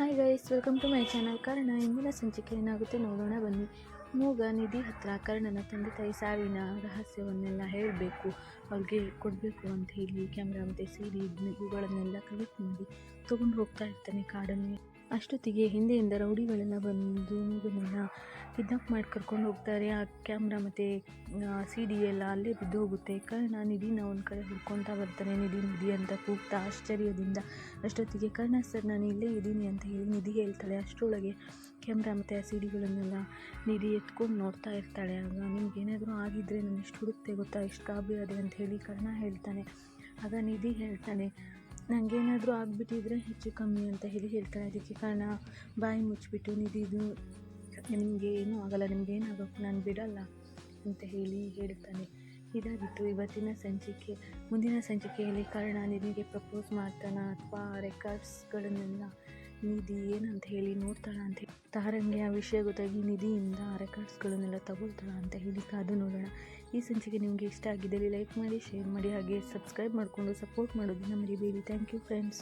Hi guys welcome to my channel Karna ಇಂದಿನ ಸಂಚಿಕೆ ಏನಾಗುತ್ತೆ ನೋಡೋಣ, ಬನ್ನಿ. ಮೂಗ ನಿಧಿ ಹತ್ರ ಕರ್ಣನ ತಂದೆ ತಾಯಿ ಸಾವಿನ ರಹಸ್ಯವನ್ನೆಲ್ಲ ಹೇಳಬೇಕು. ಅವ್ರಿಗೆ ಕೊಡಬೇಕು ಅಂತ ಹೇಳಿ ಕ್ಯಾಮ್ರಾ ಮತ್ತು ಸೀರೆ ಇವುಗಳನ್ನೆಲ್ಲ ಕಲೆಕ್ಟ್ ಮಾಡಿ ತೊಗೊಂಡು ಹೋಗ್ತಾ ಇರ್ತಾನೆ ಕಾಡಲ್ಲಿ. ಅಷ್ಟೊತ್ತಿಗೆ ಹಿಂದೆಯಿಂದ ರೌಡಿಗಳೆಲ್ಲ ಬಂದು ಮಗನನ್ನ ಕಿಡ್ನಾಪ್ ಮಾಡಿ ಕರ್ಕೊಂಡು ಹೋಗ್ತಾರೆ. ಆ ಕ್ಯಾಮ್ರಾ ಮತ್ತು ಸಿ ಡಿ ಎಲ್ಲ ಅಲ್ಲೇ ಬಿದ್ದು ಹೋಗುತ್ತೆ. ಕರ್ಣ, ನಿಧಿನ ಒಂದು ಕಡೆ ಹುಡ್ಕೊತಾ ಬರ್ತಾನೆ. ನಿಧಿ ನಿಧಿ ಅಂತ ಕೂಗ್ತಾ ಆಶ್ಚರ್ಯದಿಂದ ಅಷ್ಟೊತ್ತಿಗೆ ಕರ್ಣ, ಸರ್, ನಾನು ಇಲ್ಲೇ ಇದ್ದೀನಿ ಅಂತ ಹೇಳಿ ನಿಧಿ ಹೇಳ್ತಾಳೆ. ಅಷ್ಟರೊಳಗೆ ಕ್ಯಾಮ್ರಾ ಮತ್ತು ಆ ಸಿ ಡಿಗಳನ್ನೆಲ್ಲ ನಿಧಿ ಎತ್ಕೊಂಡು ನೋಡ್ತಾ ಇರ್ತಾಳೆ. ಆಗ ನಿಮ್ಗೆ ಏನಾದರೂ ಆಗಿದ್ದರೆ ನಾನು ಎಷ್ಟು ಹುಡುಕ್ತೆ ಗೊತ್ತಾ? ಎಷ್ಟು ಗಾಬರಿ ಅದೇ ಅಂತ ಹೇಳಿ ಕರ್ಣ ಹೇಳ್ತಾನೆ. ಆಗ ನಿಧಿ ಹೇಳ್ತಾನೆ ನನಗೇನಾದರೂ ಆಗಿಬಿಟ್ಟಿದ್ರೆ ಹೆಚ್ಚು ಕಮ್ಮಿ ಅಂತ ಹೇಳಿ ಹೇಳ್ತಾರೆ. ಅದಕ್ಕೆ ಕಾರಣ ಬಾಯಿ ಮುಚ್ಚಿಬಿಟ್ಟು ನಿಧಿದು ನಿಮಗೆ ಏನೂ ಆಗಲ್ಲ, ನಿಮ್ಗೆ ಏನಾಗಬೇಕು ನಾನು ಬಿಡಲ್ಲ ಅಂತ ಹೇಳಿ ಹೇಳ್ತಾನೆ. ಇದಾಗಿತ್ತು ಇವತ್ತಿನ ಸಂಚಿಕೆ. ಮುಂದಿನ ಸಂಚಿಕೆಯಲ್ಲಿ ಕಾರಣ ನಿಧಿಗೆ ಪ್ರಪೋಸ್ ಮಾಡ್ತಾನ ಅಥವಾ ರೆಕಾರ್ಡ್ಸ್ಗಳನ್ನೆಲ್ಲ ನಿಧಿ ಏನಂತ ಹೇಳಿ ನೋಡ್ತಾಳ ಅಂತ ತಾರಂಗೆ ಆ ವಿಷಯ ಗೊತ್ತಾಗಿ ನಿಧಿಯಿಂದ ರೆಕಾರ್ಡ್ಸ್ಗಳನ್ನೆಲ್ಲ ತಗೊಳ್ತಾಳ ಅಂತ ಹೇಳಿ ಕಾದು ನೋಡೋಣ. ಈ ಸಂಚಿಕೆ ನಿಮಗೆ ಇಷ್ಟ ಆಗಿದ್ದಲ್ಲಿ ಲೈಕ್ ಮಾಡಿ, ಶೇರ್ ಮಾಡಿ, ಹಾಗೆ ಸಬ್ಸ್ಕ್ರೈಬ್ ಮಾಡಿಕೊಂಡು ಸಪೋರ್ಟ್ ಮಾಡೋದನ್ನ ಮರಿಬೇಡಿ ಥ್ಯಾಂಕ್ ಯು ಫ್ರೆಂಡ್ಸ್